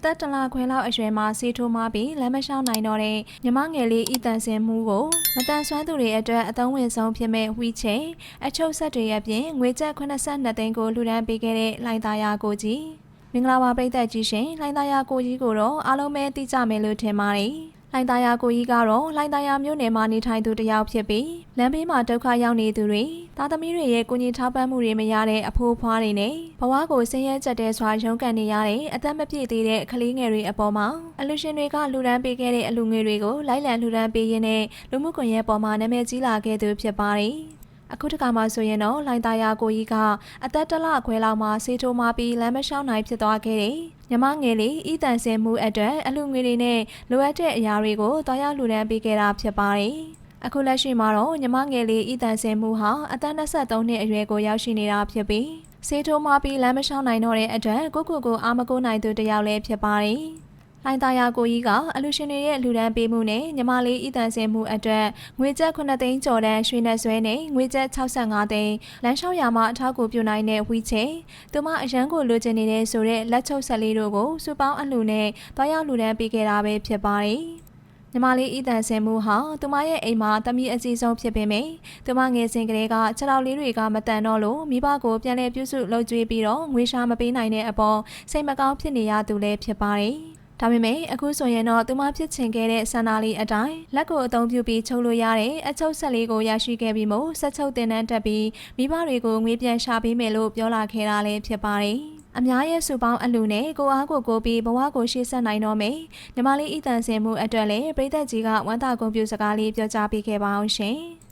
အသက်တစ်လခွဲလောက်အရွယ်မှာဆေးထိုးမှပြီးလမ်းမလျှောက်နိုင်တော့တဲ့ညီမငယ်လေးဤတန်စင်မှုကိုမတန်ဆွမ်းသူတွေအတွက်အသုံးဝင်ဆုံးဖြစ်မဲ့ဝီချေအချုပ်ဆက်တွေအပြင်ငွေကျပ်82သိန်းကိုလှူဒန်းပေးခဲ့တဲ့လိုင်သားယာကိုကြီးမင်္ဂလာပါပရိသတ်ကြီးရှင်လိုင်သားယာကိုကြီးကိုတော့အားလုံးပဲသိကြမယ်လို့ထင်ပါတယ် လိုင်သားယာကိုကြီးကတော့လိုင်သားယာမြို့နယ်မှာနေထိုင်သူတစ်ယောက်ဖြစ်ပြီးလမ်းဘေးမှာဒုက္ခရောက်နေသူတွေသားသမီးတွေရဲ့ကိုကြီးထောက်ပံ့မှုတွေမရတဲ့အဖိုးအဖွားတွေနဲ့ဘဝကိုဆင်းရဲကြက်တဲစွာရုန်းကန်နေရတဲ့အသက်မပြည့်သေးတဲ့ကလေးငယ်တွေအပေါ်မှာအလူရှင်တွေကလှူဒန်းပေးခဲ့တဲ့အလူငွေတွေကိုလိုက်လံလှူဒန်းပေးရင်းနဲ့လူမှုကွန်ရက်ပေါ်မှာနာမည်ကြီးလာခဲ့သူဖြစ်ပါတယ် အခုတခါမှဆိုရင်တော့လိုင်သားယာကိုကြီးကအသက်တစ်လခွဲလောက်မှဆေးထိုးမှပြီးလမ်းမလျှောက်နိုင်ဖြစ်သွားခဲ့တယ်။ညီမငယ်လေးဤတန်စင်မှုအတွက်အလူငွေတွေနဲ့လိုအပ်တဲ့အရာတွေကိုတွားရောက်လှူဒန်းပေးခဲ့တာဖြစ်ပါတယ်။အခုလက်ရှိမှာတော့ညီမငယ်လေးဤတန်စင်မှုဟာအသက်23နှစ်အရွယ်ကိုရောက်ရှိနေတာဖြစ်ပြီးဆေးထိုးမှပြီးလမ်းမလျှောက်နိုင်တော့တဲ့အတွက်ကိုကိုကိုအာမကိုနိုင်သူတစ်ယောက်လည်းဖြစ်ပါတယ်။ လိုင်သားယာကိုကြီးကအလူရှင်တွေရဲ့လူဒန်းပေးမှုနဲ့ညီမလေးဤတန်စင်မှုအတွက်ငွေကျပ်9သိန်းကျော်တန်းရွှေနဲ့ဆွဲနဲ့ငွေကျပ်65သိန်းလမ်းလျှောက်ရာမှာအထောက်အကူပြုနိုင်တဲ့ဝီချေသူမအရန်ကိုလိုချင်နေတဲ့ဆိုတဲ့လက်ချုပ်ဆက်လေးတို့ကိုစူပေါင်းအလှနဲ့တွားရောက်လူဒန်းပေးခဲ့တာပဲဖြစ်ပါတယ်။ညီမလေးဤတန်ဆင်မှုဟာသူမရဲ့အိမ်မှာတမီးအကြီးဆုံးဖြစ်ပေမယ့်သူမငယ်စဉ်ကလေးကခြေထောက်လေးတွေကမတန်တော့လို့မိဘကိုပြန်လည်ပြုစုလုပ်ကြွေးပြီးတော့ငွေရှာမပေးနိုင်တဲ့အပေါ်စိတ်မကောင်းဖြစ်နေရသူလည်းဖြစ်ပါတယ်။ ဒါပေမဲ့အခုဆိုရင်တော့သူမဖြစ်ချင်ခဲ့တဲ့ဆန္ဒလေးအတိုင်းလက်ကိုအသုံးပြုပြီးချုပ်လို့ရတဲ့အချုပ်ဆက်လေးကိုရရှိခဲ့ပြီးမို့ဆက်ချုပ်တင်တန်းတက်ပြီးမိဘတွေကိုငွေပြန်ရှာပေးမယ်လို့ပြောလာခဲ့တာလည်းဖြစ်ပါတယ်။အများရဲ့စုပေါင်းအလူနဲ့ကိုအားကိုကိုပြီးဘဝကိုရှေ့ဆက်နိုင်တော့မယ်။ညီမလေးဤတန်စင်မှုအတွက်လည်းပြည်သက်ကြီးကဝမ်းသာဂုဏ်ပြုစကားလေးပြောကြားပေးခဲ့ပါအောင်ရှင်။